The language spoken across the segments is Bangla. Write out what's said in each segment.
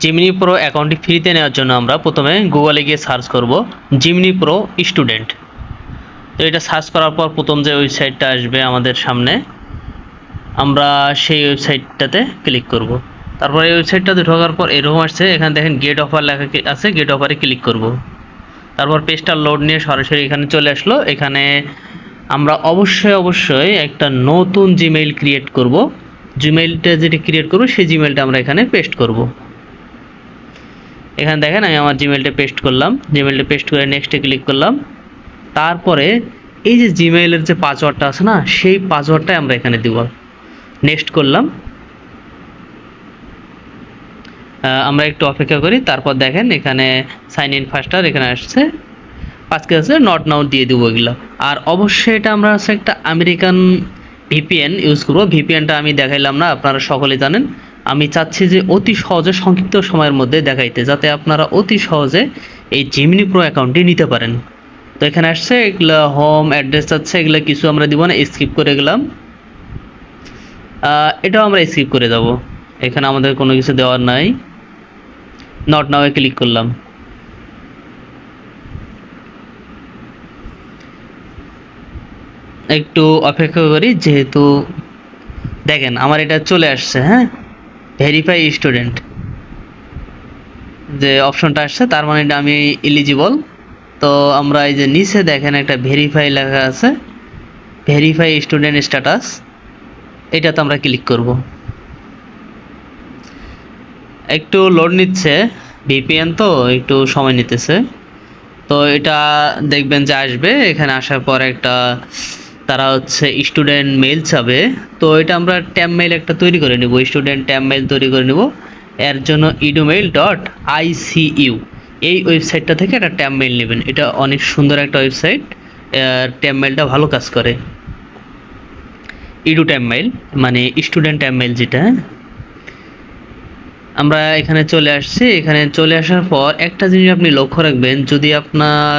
জিমিনি প্রো অ্যাকাউন্টটি ফ্রিতে নেওয়ার জন্য আমরা প্রথমে গুগলে গিয়ে সার্চ করব জিমিনি প্রো স্টুডেন্ট তো এটা সার্চ করার পর প্রথম যে ওয়েবসাইটটা আসবে আমাদের সামনে, আমরা সেই ওয়েবসাইটটাতে ক্লিক করব। তারপর এই ওয়েবসাইটটাতে ঢোকার পর এরকম আসছে, এখানে দেখেন গেট অফার লেখা আছে গেট অফারে ক্লিক করব। তারপর পেজটা লোড নিয়ে সরাসরি এখানে চলে আসলো। এখানে আমরা অবশ্যই অবশ্যই একটা নতুন জিমেইল ক্রিয়েট করব। জিমেইলটা যেটা ক্রিয়েট করব, সেই জিমেইলটা আমরা এখানে পেস্ট করব। এখানে দেখেন আমি আমার জিমেইলটা পেস্ট করলাম। জিমেইলটা পেস্ট করে নেক্সটে ক্লিক করলাম। তারপরে এই যে জিমেইলের যে পাসওয়ার্ডটা আছে না, সেই পাসওয়ার্ডটাই আমরা এখানে দিব। নেক্সট করলাম। আমরা একটু অপেক্ষা করি, তারপর দেখেন এখানে সাইন ইন ফাস্টার এখানে আসছে। আজকে আছে নট নাও দিয়ে দেবো এগুলো। আর অবশ্যই এটা আমরা হচ্ছে একটা আমেরিকান ভিপিএন ইউজ করব। ভিপিএনটা আমি দেখাইলাম না, আপনারা সকলে জানেন। আমি চাচ্ছি যে অতি সহজে সংক্ষিপ্ত সময়ের মধ্যে দেখাইতে, যাতে আপনারা অতি সহজে এই জিমিনি প্রো অ্যাকাউন্টটি নিতে পারেন। তো এখানে আসছে, এগুলো হোম অ্যাড্রেস আছে, এগুলো কিছু আমরা দিব না স্কিপ করে গেলাম। এটাও আমরা স্কিপ করে যাব। এখানে আমাদের কোনো কিছু দেওয়ার নাই। নট নাও ক্লিক করলাম। একটু অপেক্ষা করি, যেহেতু দেখেন, আমার এটা চলে আসছে হ্যাঁ? ভেরিফাই স্টুডেন্ট যে অপশনটা আসছে, তার মানে এটা আমি এলিজিবল তো আমরা এই যে নিচে দেখেন একটা ভেরিফাই লেখা আছে ভেরিফাই স্টুডেন্ট স্ট্যাটাস এটাতে আমরা ক্লিক করব। একটু লোড নিচ্ছে ভিপিএন তো একটু সময় নিতেছে। তো এটা দেখবেন যে আসবে, এখানে আসার পর একটা তারা হচ্ছে স্টুডেন্ট মেইল চাবে। তো এটা আমরা ট্যাব মেইল একটা তৈরি করে নিব। স্টুডেন্ট ট্যাব মেল তৈরি করে নেব। এর জন্য ইডুমেইল ডট আইসিইউ এই ওয়েবসাইটটা থেকে একটা ট্যাব মেইল নেবেন। এটা অনেক সুন্দর একটা ওয়েবসাইট ট্যাব মেইলটা ভালো কাজ করে। ইডু ট্যাব মেইল মানে স্টুডেন্ট ট্যাব মেইল যেটা হ্যাঁ? আমরা এখানে চলে আসছি। এখানে চলে আসার পর একটা জিনিস আপনি লক্ষ্য রাখবেন, যদি আপনার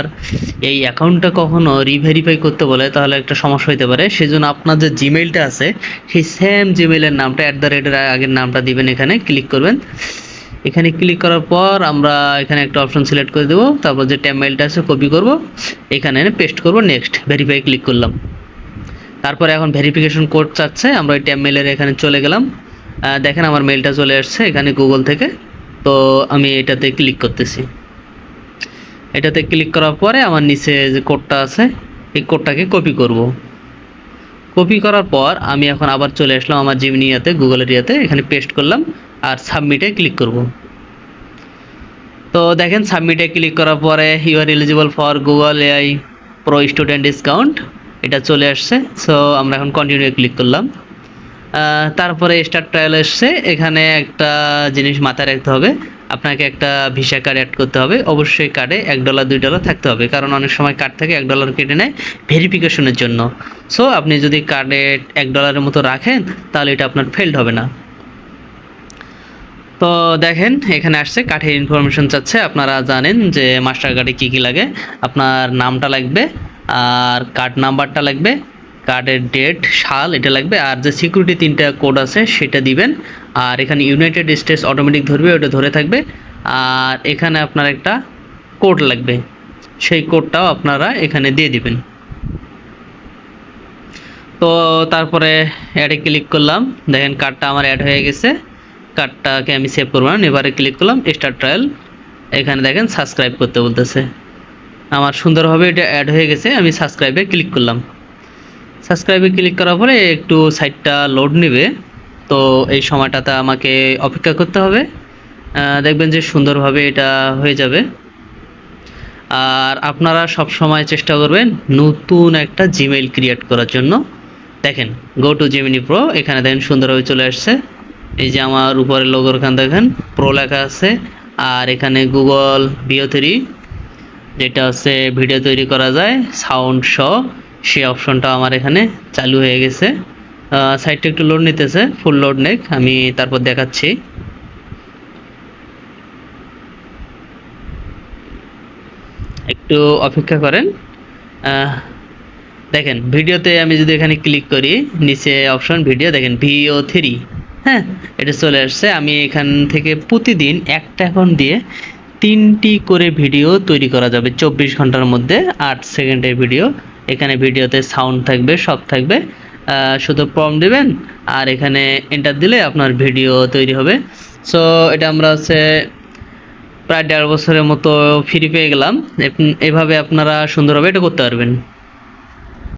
এই অ্যাকাউন্টটা কখনো রিভেরিফাই করতে বলে, তাহলে একটা সমস্যা হতে পারে। সেজন্য আপনার যে জিমেইলটা আছে, সেই সেম জিমেইলের নামটা অ্যাট দ্য রেটের আগের নামটা দিবেন এখানে ক্লিক করবেন। এখানে ক্লিক করার পর আমরা এখানে একটা অপশন সিলেক্ট করে দেবো। তারপর যে ট্যাব মেইলটা আছে কপি করব। এখানে পেস্ট করব নেক্সট ভেরিফাই ক্লিক করলাম। তারপরে এখন ভেরিফিকেশন কোড চাচ্ছে, আমরা ওই ট্যাব মেইলের এখানে চলে গেলাম। দেখেন আমার মেইলটা চলে আসছে এখানে গুগল থেকে। তো আমি এটাতে ক্লিক করতেছি। এটাতে ক্লিক করার পরে আমার নিচে যে কোডটা আছে, এই কোডটাকে কপি করব। কপি করার পর আমি এখন আবার চলে আসলাম আমার জিমিনি ইয়াতে গুগলের ইয়াতে এখানে পেস্ট করলাম আর সাবমিটে ক্লিক করব। তো দেখেন সাবমিটে ক্লিক করার পরে you are eligible for Google AI pro student discount এটা চলে আসছে। সো আমরা এখন কন্টিনিউ ক্লিক করলাম। তারপরে স্টার ট্রায়াল এসছে। এখানে একটা জিনিস মাথায় রাখতে হবে। আপনাকে একটা ভিসা কার্ড অ্যাড করতে হবে। অবশ্যই কার্ডে এক ডলার দুই ডলার থাকতে হবে। কারণ অনেক সময় কার্ড থেকে, এক ডলার কেটে নেয় ভেরিফিকেশনের জন্য। সো আপনি যদি কার্ডে এক ডলারের মতো রাখেন, তাহলে এটা আপনার ফেল্ড হবে না। তো দেখেন, এখানে আসছে, কাঠের ইনফরমেশন চাচ্ছে। আপনারা জানেন যে মাস্টার কার্ডে কী কী লাগে। আপনার নামটা লাগবে, আর কার্ড নাম্বারটা লাগবে। কার্ডের ডেট সাল এটা লাগবে, আর যে সিকিউরিটি তিনটা কোড আছে সেটা দিবেন। আর এখানে ইউনাইটেড স্টেটস অটোমেটিক ধরবে, ওটা ধরে থাকবে। আর এখানে আপনার একটা কোড লাগবে, সেই কোডটাও আপনারা এখানে দিয়ে দিবেন। তো তারপরে অ্যাডে ক্লিক করলাম, দেখেন কার্ডটা আমার অ্যাড হয়ে গেছে। কার্ডটাকে আমি সেভ করব না, এবারে ক্লিক করলাম স্টার ট্রায়াল এখানে দেখেন সাবস্ক্রাইব করতে বলতেছে। আমার সুন্দরভাবে এটা অ্যাড হয়ে গেছে, আমি সাবস্ক্রাইবে ক্লিক করলাম। সাবস্ক্রাইবে ক্লিক করার পরে একটু সাইটটা লোড নেবে। তো এই সময়টাতে আমাকে অপেক্ষা করতে হবে। দেখবেন যে সুন্দরভাবে এটা হয়ে যাবে। আর আপনারা সব সময় চেষ্টা করবেন নতুন একটা জিমেইল ক্রিয়েট করার জন্য। দেখেন গো টু জিমিনি প্রো এখানে দেখেন সুন্দরভাবে চলে আসছে। এই যে আমার উপরে লোগোর খান দেখেন প্রো লেখা আছে। আর এখানে গুগল বিও থ্রি যেটা হচ্ছে ভিডিও তৈরি করা যায় সাউন্ড শ সেই অপশনটা আমার এখানে চালু হয়ে গেছে। সাইটটা একটু লোড নিতেছে ফুল লোড নেক, আমি তারপর দেখাচ্ছি। একটু অপেক্ষা করেন। দেখেন, ভিডিওতে আমি যদি এখানে ক্লিক করি, নিচে অপশন ভিডিও দেখেন ভিও থ্রি হ্যাঁ এটা চলে আসছে। আমি এখান থেকে প্রতিদিন একটা এখন দিয়ে তিনটি করে ভিডিও তৈরি করা যাবে, চব্বিশ ঘণ্টার মধ্যে, আট সেকেন্ডের ভিডিও এখানে ভিডিওতে সাউন্ড থাকবে, সব থাকবে। শুধু প্রম দেবেন, আর এখানে এন্টার দিলে আপনার ভিডিও তৈরি হবে। সো এটা আমরা হচ্ছে প্রায় দেড় বছরের মতো ফ্রি পেয়ে গেলাম। এভাবে আপনারা সুন্দরভাবে এটা করতে পারবেন।